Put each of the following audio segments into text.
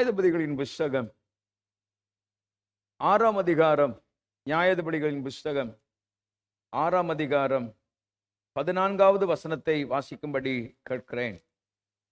நியாயாதிபதிகளின் புஸ்தகம். ஆறாம் அதிகாரம் நியாயாதிபதிகளின் புஸ்தகம். ஆறாம் அதிகாரம் பதினான்காவது வசனத்தை வாசிக்கும்படி கேட்கிறேன்.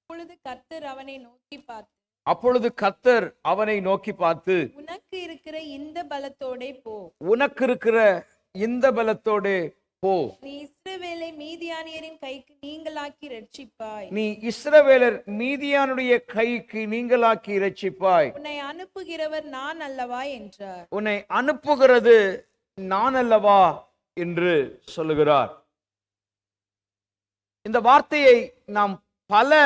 அப்பொழுது கர்த்தர் அவனை நோக்கி பார்த்து அப்பொழுது கத்தர் அவனை நோக்கி பார்த்து உனக்கு இருக்கிற இந்த பலத்தோடே போ. உனக்கு இருக்கிற இந்த பலத்தோடு போ. நீ இஸ்ரவேலை மீதியானியரின் கைக்கு நீங்களாக்கி ரட்சிப்பாய் நீ இஸ்ரவேலர் மீதியானுடைய கைக்கு நீங்களாக்கி இரட்சிப்பாய். உன்னை அனுப்புகிறவர் நான் அல்லவா என்றார். உன்னை அனுப்புகிறது நான் அல்லவா என்று சொல்லுகிறார். இந்த வார்த்தையை நாம் பல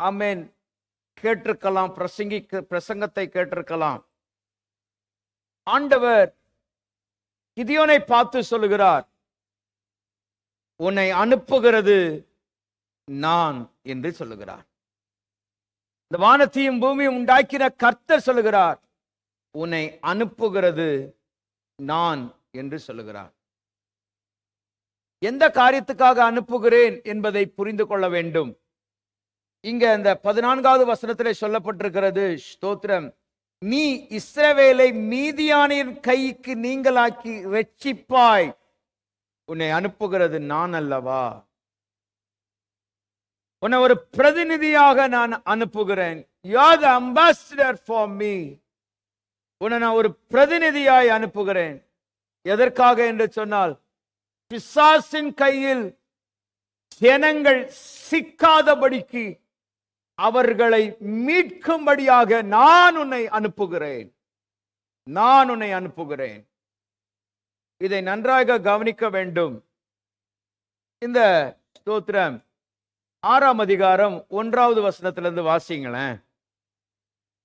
ஆமென் கேட்டிருக்கலாம் பிரசங்கி பிரசங்கத்தை கேட்டிருக்கலாம். ஆண்டவர் கிதியோனை பார்த்து சொல்லுகிறார் உன்னை அனுப்புகிறது நான் என்று சொல்லுகிறார். இந்த வானத்தையும் பூமியும் உண்டாக்கின கர்த்தர் சொல்லுகிறார் உன்னை அனுப்புகிறது நான் என்று சொல்லுகிறார். எந்த காரியத்துக்காக அனுப்புகிறேன் என்பதை புரிந்து கொள்ள வேண்டும். இங்க இந்த பதினான்காவது வசனத்திலே சொல்லப்பட்டிருக்கிறது ஸ்தோத்திரம். நீ இஸ்ரவேலை மீதியானின் கைக்கு நீங்களாக்கி ரட்சிப்பாய். உன்னை அனுப்புகிறது நான் அல்லவா? உன்னை ஒரு பிரதிநிதியாக நான் அனுப்புகிறேன். You the ambassador for me உன்னை நான் ஒரு பிரதிநிதியாய் அனுப்புகிறேன். எதற்காக என்று சொன்னால் பிசாசின் கையில் ஜனங்கள் சிக்காதபடிக்கு அவர்களை மீட்கும்படியாக நான் உன்னை அனுப்புகிறேன். நான் உன்னை அனுப்புகிறேன். இதை நன்றாக கவனிக்க வேண்டும். இந்த ஸ்தோத்திரம் ஆறாம் அதிகாரம் ஒன்றாவது வசனத்திலிருந்து வாசிங்களேன்.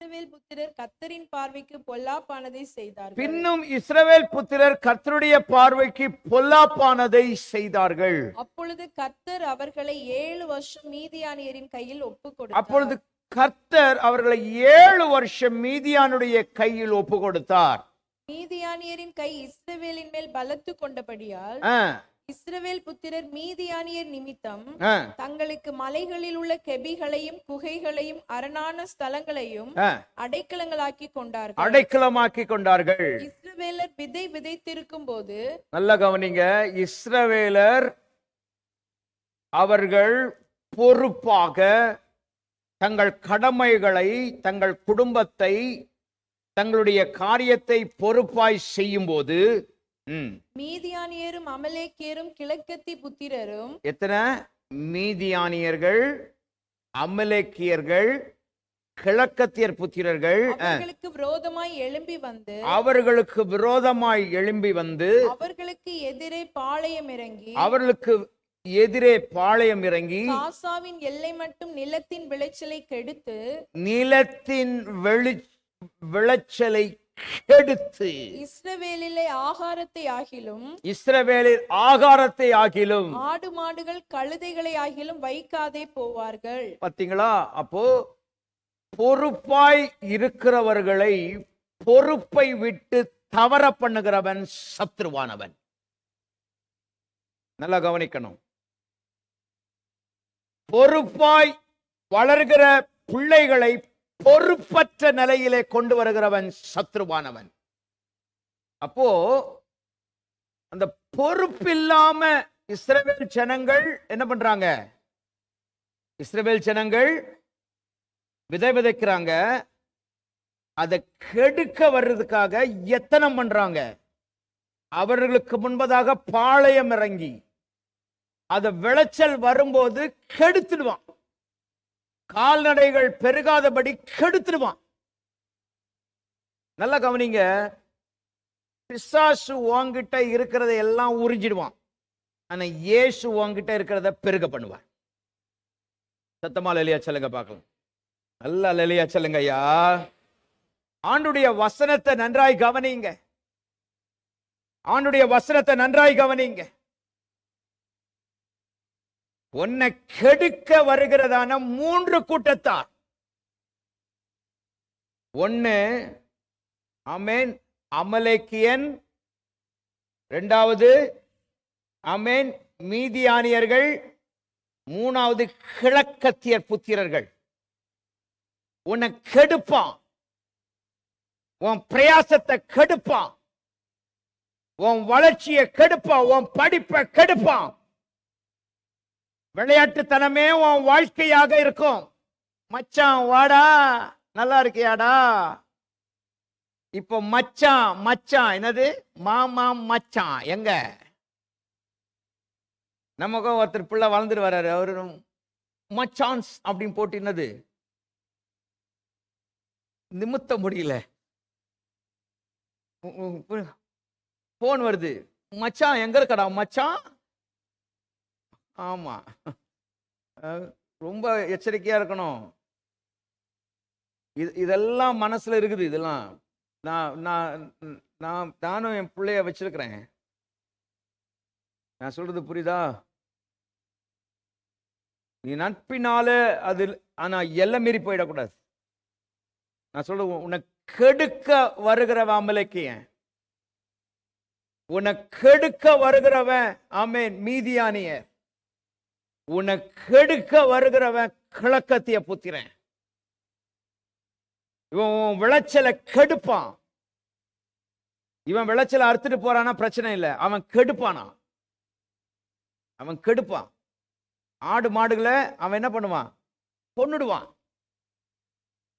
இஸ்ரவேல் புத்திரர் கர்த்தரின் பார்வைக்கு பொல்லாப்பானதை செய்தார்கள். பின்னும் இஸ்ரவேல் புத்திரர் கர்த்தருடைய பார்வைக்கு பொல்லாப்பானதை செய்தார்கள். அப்பொழுது கர்த்தர் அவர்களை ஏழு வருஷம் மீதியானியரின் கையில் ஒப்பு அப்பொழுது கொடுத்தார் கர்த்தர் அவர்களை ஏழு வருஷம் மீதியானுடைய கையில் ஒப்பு கொடுத்தார் மீதியானியரின் கை இஸ்ரவேலின் மேல் பலத்து கொண்டபடியால் இஸ்ரவேல் புத்திரர் மீதியானியர் நிமித்தம் தங்களுக்கு மலைகளில் உள்ள கெபிகளையும் குகைகளையும் அரணான ஸ்தலங்களையும். அடைக்கலங்களாக்கி கொண்டார்கள். அடைக்கலமாக்கி கொண்டார்கள். இஸ்ரவேலர் விதை விதைத்திருக்கும் போது நல்ல கவனிங்க. இஸ்ரவேலர் அவர்கள் பொறுப்பாக தங்கள் கடமைகளை தங்கள் குடும்பத்தை தங்களுடைய காரியத்தை பொறுப்பாய் செய்யும்போது ம், மீதியானியரும் அமலேக்கியரும் கிழக்கத்தி புத்திரரும் எத்தனை? மீதியானியர்கள் அமலேக்கியர்கள் கிழக்கத்தியர் புத்திரர்கள் அவர்களுக்கு விரோதமாய் எழும்பி வந்து அவர்களுக்கு விரோதமாய் எழும்பி வந்து அவர்களுக்கு எதிரே பாளையம் இறங்கி அவர்களுக்கு எதிரே பாளையம் இறங்கி காசாவின் எல்லை மட்டும் நிலத்தின் விளைச்சலை கெடுத்து நிலத்தின் வெளி விளைச்சலை கெடுத்து. இஸ்ரவேலிலே ஆகாரத்தை ஆகிலும் இஸ்ரவேலில் ஆகாரத்தை ஆகிலும். ஆடு மாடுகள் கழுதைகளை ஆகிலும் வைக்காதே போவார்கள். பாத்தீங்களா? அப்போ பொறுப்பாய் இருக்கிறவர்களை பொறுப்பை விட்டு தவற பண்ணுகிறவன் சத்ருவானவன் நல்லா கவனிக்கணும். பொறுப்பாய் வளர்கிற பிள்ளைகளை பொறுப்பற்ற நிலையிலே கொண்டு வருகிறவன் சத்ருவானவன். அப்போ அந்த பொறுப்பில்லாம இஸ்ரவேல் ஜனங்கள் என்ன பண்றாங்க? இஸ்ரவேல் ஜனங்கள் விதை விதைக்கிறாங்க. அதை கெடுக்க வர்றதுக்காக எத்தனம் பண்றாங்க. அவர்களுக்கு முன்பதாக பாளையம் இறங்கி அத விளைச்சல் வரும்போது கெடுத்துடுவான். கால்நடைகள் பெருகாதபடி கெடுத்துடுவான். நல்லா கவனிங்க. பிசாசு உங்ககிட்ட இருக்கிறத எல்லாம் உறிஞ்சிடுவான். ஆனா இயேசு உன்கிட்ட இருக்கிறத பெருக பண்ணுவான் சத்தமா லலியா சொல்லுங்க பார்க்கலாம். நல்லா லலியா சொல்லுங்க ஐயா. ஆண்டுடைய வசனத்தை நன்றாய் கவனிங்க. ஆண்டுடைய வசனத்தை நன்றாய் கவனிங்க. உன்னை கெடுக்க வருகிறதான மூன்று கூட்டத்தார். ஒன்னு அமேன் அமலேக்கியன். ரெண்டாவது அமேன் மீதியானியர்கள். மூணாவது கிழக்கத்தியர் புத்திரர்கள். உன்னை கெடுப்பான். உன் பிரயாசத்தை கெடுப்பான். உன் வளர்ச்சியை கெடுப்பான். உன் படிப்பை கெடுப்பான். விளையாட்டுத்தனமே உன் வாழ்க்கையாக இருக்கும். மச்சான் வாடா. நல்லா இருக்கியாடா? இப்போ மச்சான் மச்சான். என்னது? மாமா மச்சான். எங்க? நமக்கு ஒருத்தர் பிள்ளை வளர்ந்துட்டு வர்றாரு. அவரு மச்சான்ஸ் அப்படின்னு போட்டு என்னது? நிமித்த முடியல. போன் வருது. மச்சான் எங்க இருக்கடா? மச்சான்? ஆமாம் ரொம்ப எச்சரிக்கையாக இருக்கணும். இது இதெல்லாம் மனசில் இருக்குது இதெல்லாம். நான் நான் நான் நானும் என் பிள்ளைய வச்சிருக்கிறேன். நான் சொல்றது புரியுதா? நீ நட்பினால அது ஆனால் எல்லை மீறி போயிடக்கூடாது. நான் சொல்றது உன்னை கெடுக்க வருகிறவன் அமலைக்கியன் உன்னை கெடுக்க வருகிறவன் ஆமே மீதியானியர். உன்னை கெடுக்க வருகிறவன் கிழக்கத்திய புத்திரன். இவன் உன் விளைச்சலை கெடுப்பான். இவன் விளைச்சலை அறுத்துட்டு போறானா பிரச்சனை இல்லை. அவன் கெடுப்பானா? அவன் கெடுப்பான். ஆடு மாடுகளை அவன் என்ன பண்ணுவான்? கொன்னுடுவான்.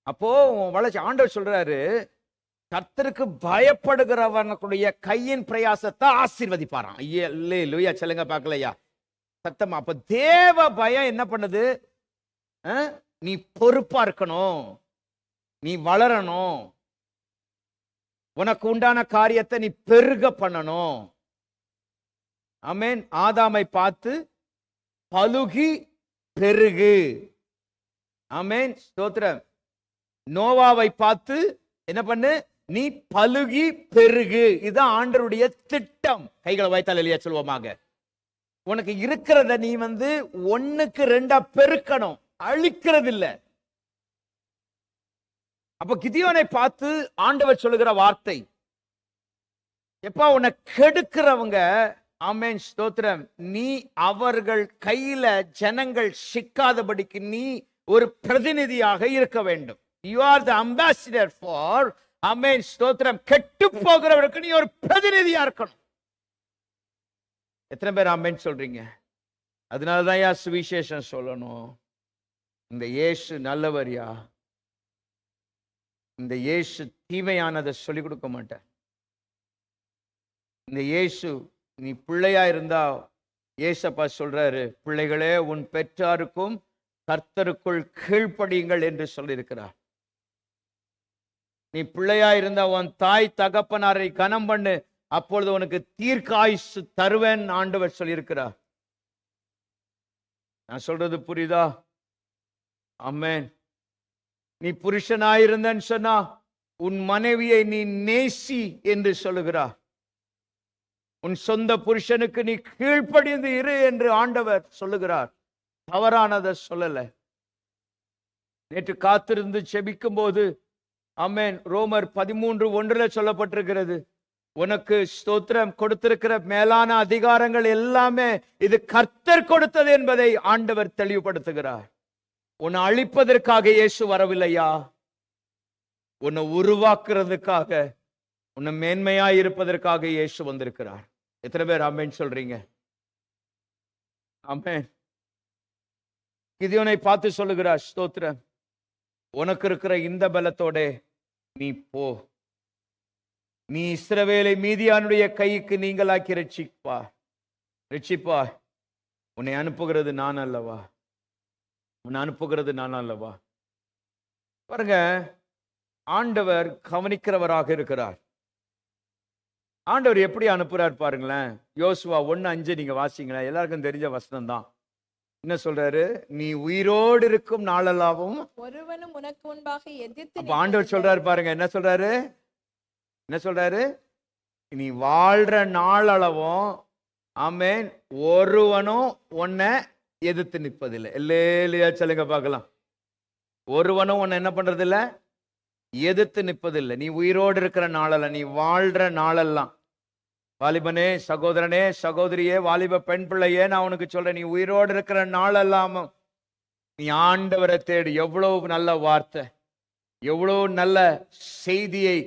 அப்போ உன் வளர்ச்சி ஆண்டவர் சொல்றாரு கர்த்தருக்கு பயப்படுகிறவனுடைய கையின் பிரயாசத்தை ஆசீர்வதிப்பாரான் ஐயா இல்லையா சொல்லுங்க பார்க்கலையா? சத்தமா. அப்ப தேவ பயம் என்ன பண்ணுது? நீ பொறுப்பா இருக்கணும். நீ வளரணும். உனக்கு உண்டான காரியத்தை நீ பெருக பண்ணணும். ஆமென். ஆதாமை பார்த்து பழுகி பெருகு. ஆமென். ஸ்தோத்திரம். நோவாவை பார்த்து என்ன பண்ணு? நீ பழுகி பெருகு. இதுதான் ஆண்டருடைய திட்டம். கைகளை வைத்தால் இல்லையா சொல்லுவோமாக உனக்கு இருக்கிறத நீ வந்து ஒண்ணுக்கு ரெண்டா பெருக்கணும். அழிக்கிறது இல்ல அப்ப கிதியோனை பார்த்து ஆண்டவர் சொல்லுகிற வார்த்தை. எப்பா உன்னை கெடுக்கிறவங்க ஆமேன் ஸ்தோத்திரம். நீ அவர்கள் கையில ஜனங்கள் சிக்காதபடிக்கு நீ ஒரு பிரதிநிதியாக இருக்க வேண்டும். You are the ambassador for அமேன் ஸ்தோத்திரம். கெட்டு போகிறவருக்கு நீ ஒரு பிரதிநிதியா இருக்கணும். எத்தனை பேர் ஆமென் சொல்றீங்க? அதனாலதான் யா சுவிசேஷம் சொல்லணும். இந்த இயேசு நல்லவர்யா இந்த இயேசு தீமையானதை சொல்லிக் கொடுக்க மாட்டேன் இந்த இயேசு நீ பிள்ளையா இருந்தா ஏசப்பா சொல்றாரு பிள்ளைகளே உன் பெற்றாருக்கும் கர்த்தருக்குள் கீழ்ப்படியுங்கள் என்று சொல்லியிருக்கிறார். நீ பிள்ளையா இருந்தா உன் தாய் தகப்பனாரை கனம் பண்ணு அப்பொழுது உனக்கு தீர்க்காயுசு தருவேன் ஆண்டவர் சொல்லியிருக்கிறார். நான் சொல்றது புரியுதா? அம்மேன் நீ புருஷனாயிருந்தன்னு சொன்னா உன் மனைவியை நீ நேசி என்று சொல்லுகிறார். உன் சொந்த புருஷனுக்கு நீ கீழ்ப்படிந்து இரு என்று ஆண்டவர் சொல்லுகிறார். தவறானதை சொல்லல. நேற்று காத்திருந்து செபிக்கும் போது அம்மேன் ரோமர் பதிமூன்று ஒன்றுல சொல்லப்பட்டிருக்கிறது. உனக்கு ஸ்தோத்திரம் கொடுத்திருக்கிற மேலான அதிகாரங்கள் எல்லாமே இது கர்த்தர் கொடுத்தது என்பதை ஆண்டவர் தெளிவுபடுத்துகிறார். உன்னை அழிப்பதற்காக இயேசு வரவில்லையா? உன்னை உருவாக்குறதுக்காக உன்னை மேன்மையா இருப்பதற்காக இயேசு வந்திருக்கிறார். எத்தனை பேர் ஆமென் சொல்றீங்க? ஆமென். கிதியோனை பார்த்து சொல்லுகிறார் ஸ்தோத்திரம் உனக்கு இருக்கிற இந்த பலத்தோட நீ போ. நீ இஸ்ரவேலை மீதியானுடைய கைக்கு நீங்களாக்கி ரட்சிப்பா ரட்சிப்பா உன்னை அனுப்புகிறது நான் அல்லவா? உன்னை அனுப்புகிறது நான் அல்லவா? பாருங்க ஆண்டவர் கவனிக்கிறவராக இருக்கிறார். ஆண்டவர் எப்படி அனுப்புறார் பாருங்களேன். யோசுவா ஒன்னு அஞ்சு நீங்க வாசிங்களேன். எல்லாருக்கும் தெரிஞ்ச வசனம் தான் என்ன சொல்றாரு? நீ உயிரோடு இருக்கும் நாளெல்லாவும் ஒருவனும் உனக்கு முன்பாக எதிர்த்து ஆண்டவர். சொல்றாரு பாருங்க என்ன சொல்றாரு? என்ன சொல்கிறாரு நீ வாழ்கிற நாளளவும் ஆமென் ஒருவனும் உன்னை எதிர்த்து நிற்பதில்லை. இல்லையா சொல்லுங்க பார்க்கலாம். ஒருவனும் உன்னை என்ன பண்ணுறதில்ல எதிர்த்து நிற்பதில்லை. நீ உயிரோடு இருக்கிற நாளல்ல நீ வாழ்கிற நாளெல்லாம். வாலிபனே சகோதரனே சகோதரியே வாலிப பெண் பிள்ளையே நான் உனக்கு சொல்கிறேன் நீ உயிரோடு இருக்கிற நாளெல்லாம் நீ ஆண்டவரை தேடு. எவ்வளவு நல்ல வார்த்தை எவ்வளோ நல்ல செய்தியை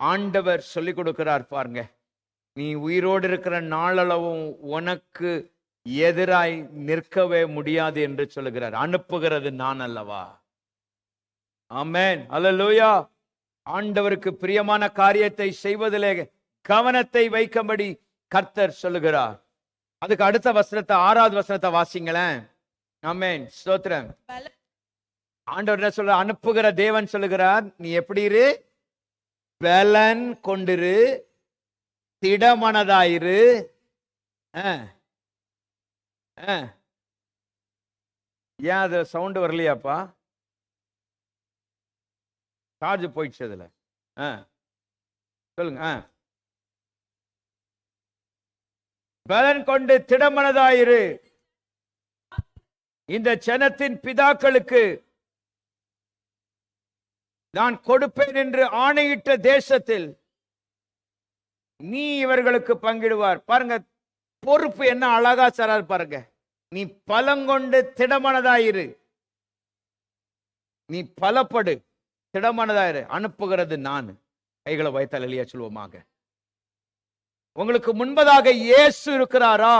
ஆண்டவர் சொல்லிக் கொடுக்கிறார் பாருங்க. நீ உயிரோடு இருக்கிற நாளளவும் உனக்கு எதிராய் நிற்கவே முடியாது என்று சொல்லுகிறார். அனுப்புகிறது நான் அல்லவா? ஆமென். அல்லேலூயா. ஆண்டவருக்கு பிரியமான காரியத்தை செய்வதிலே கவனத்தை வைக்கும்படி கர்த்தர் சொல்லுகிறார். அதுக்கு அடுத்த வசனத்தை ஆறாவது வசனத்தை வாசிங்களேன். ஆமென். ஸ்தோத்திரம். ஆண்டவர் என்ன சொல்ற அனுப்புகிற தேவன் சொல்லுகிறார். நீ எப்படி இரு? பலன் கொண்டிரு திடமனதாயிரு ஆ. ஆ. ஏன் அது சவுண்டு வரலையாப்பா சார்ஜ் போயிடுச்சு அதில் ஆ சொல்லுங்க ஆ பலன் கொண்டு திடமனதாயிரு இந்த ஜனத்தின் பிதாக்களுக்கு நான் கொடுப்பேன் என்று ஆணையிட்ட தேசத்தில் நீ இவர்களுக்கு பங்கிடுவார். பாருங்க பொறுப்பு என்ன அழகா சாரார் பாருங்க. நீ பலங்கொண்டு திடமனதாயிரு நீ பலப்படு திடமனதாயிரு அனுப்புகிறது நான். கைகளை வைத்தால் எளியா சொல்வோமாக உங்களுக்கு முன்பதாக இயேசு இருக்கிறாரா?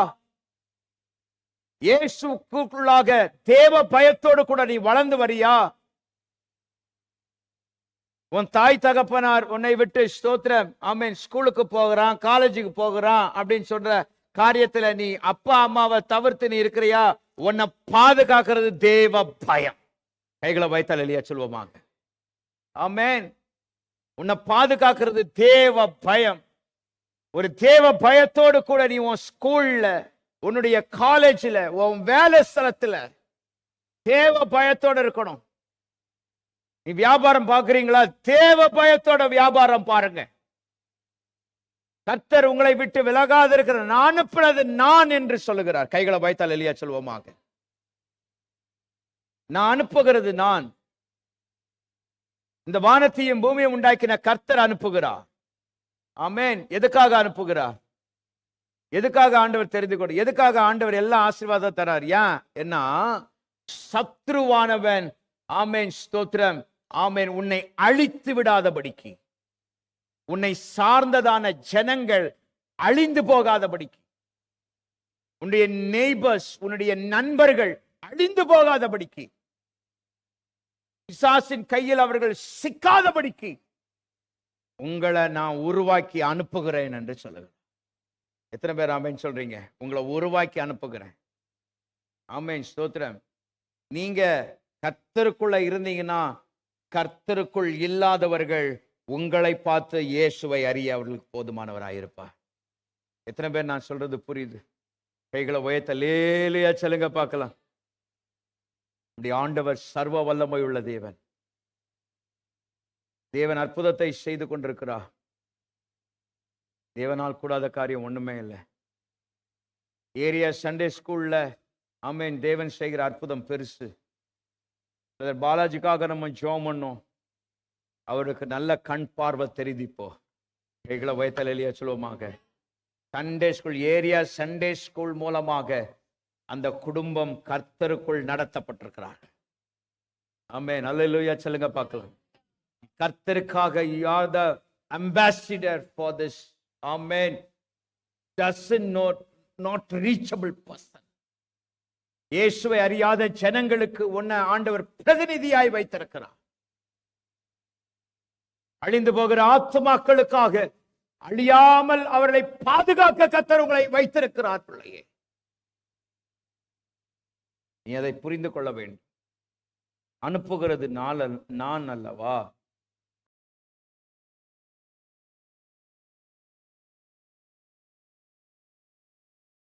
இயேசுக்குள்ளாக தேவ பயத்தோடு கூட நீ வளர்ந்து வரியா? உன் தாய் தகப்பனார் உன்னை விட்டு ஸ்தோத்திரம் ஆமீன் ஸ்கூலுக்கு போகிறான் காலேஜுக்கு போகிறான் அப்படின்னு சொல்ற காரியத்துல நீ அப்பா அம்மாவை தவிர்த்து நீ இருக்கிறியா? உன்னை பாதுகாக்கிறது தேவ பயம். கைகளை வைத்தால் இல்லையா சொல்வோமாங்க ஆமேன். உன்னை பாதுகாக்கிறது தேவ பயம். ஒரு தேவ பயத்தோடு கூட நீ உன் ஸ்கூல்ல உன்னுடைய காலேஜில் உன் வேலை ஸ்தலத்துல தேவ பயத்தோடு இருக்கணும். நீ வியாபாரம் பார்க்குறீங்களா? தேவ பயத்தோட வியாபாரம் பாருங்க. கர்த்தர் உங்களை விட்டு விலகாது இருக்கிற நான் அனுப்பினது நான் என்று சொல்லுகிறார். கைகளை பயத்தால் எளியா சொல்வோமாக. நான் அனுப்புகிறது நான். இந்த வானத்தையும் பூமியும் உண்டாக்கின கர்த்தர் அனுப்புகிறார். ஆமேன். எதுக்காக அனுப்புகிறார்? எதுக்காக ஆண்டவர் தெரிந்து கொண்டு எதுக்காக ஆண்டவர் எல்லாம் ஆசீர்வாதம் தரார்? ஏன்? என்ன சத்ருவானவன். ஆமேன். ஸ்தோத்திரம். ஆமேன் உன்னை அழித்து விடாதபடிக்கு. உன்னை சார்ந்ததான ஜனங்கள் அழிந்து போகாதபடிக்கு. உன்னுடைய நெய்பர்ஸ் உன்னுடைய நண்பர்கள் அழிந்து போகாதபடிக்கு. பிசாசின் கையில் அவர்கள் சிக்காதபடிக்கு. உங்களை நான் உருவாக்கி அனுப்புகிறேன் என்று சொல்லுகிறேன். எத்தனை பேர் ஆமேன் சொல்றீங்க? உங்களை உருவாக்கி அனுப்புகிறேன். ஆமேன் ஸ்தோத்திரம். நீங்க கத்தருக்குள்ள இருந்தீங்கன்னா கர்த்தருக்குள் இல்லாதவர்கள் உங்களை பார்த்து இயேசுவை அறிய அவர்களுக்கு போதுமானவராயிருப்பா. எத்தனை பேர் நான் சொல்றது புரியுது? கைகளை உயர்த்த லேலியா சொல்லுங்க பார்க்கலாம். இப்படி ஆண்டவர் சர்வ வல்லமை உள்ள தேவன். தேவன் அற்புதத்தை செய்து கொண்டிருக்கிறா தேவனால் கூடாத காரியம் ஒண்ணுமே இல்லை. ஏரியா சண்டே ஸ்கூல்ல ஆமேன் தேவன் செய்கிற அற்புதம் பெருசு. பாலாஜிக்காக நம்ம ஜோம் பண்ணோம். அவருக்கு நல்ல கண் பார்வை தெரியுது இப்போ. கைகளை வயத்தில் எளியா சொல்லுவோமாக. Sunday school area Sunday school மூலமாக அந்த குடும்பம் கர்த்தருக்குள் நடத்தப்பட்டிருக்கிறார். ஆமே நல்ல சொல்லுங்க பார்க்கலாம். கர்த்தருக்காக you the ambassador for for this. Does doesn't not not reachable person? இயேசுவை அறியாத ஜனங்களுக்கு உன்னை ஆண்டவர் பிரதிநிதியாய் வைத்திருக்கிறார். அழிந்து போகிற ஆத்மாக்களுக்காக அழியாமல் அவர்களை பாதுகாக்க கத்தர் உங்களை வைத்திருக்கிறார் பிள்ளையே. நீ அதை புரிந்து கொள்ள வேண்டும். அனுப்புகிறது நாள் நான் அல்லவா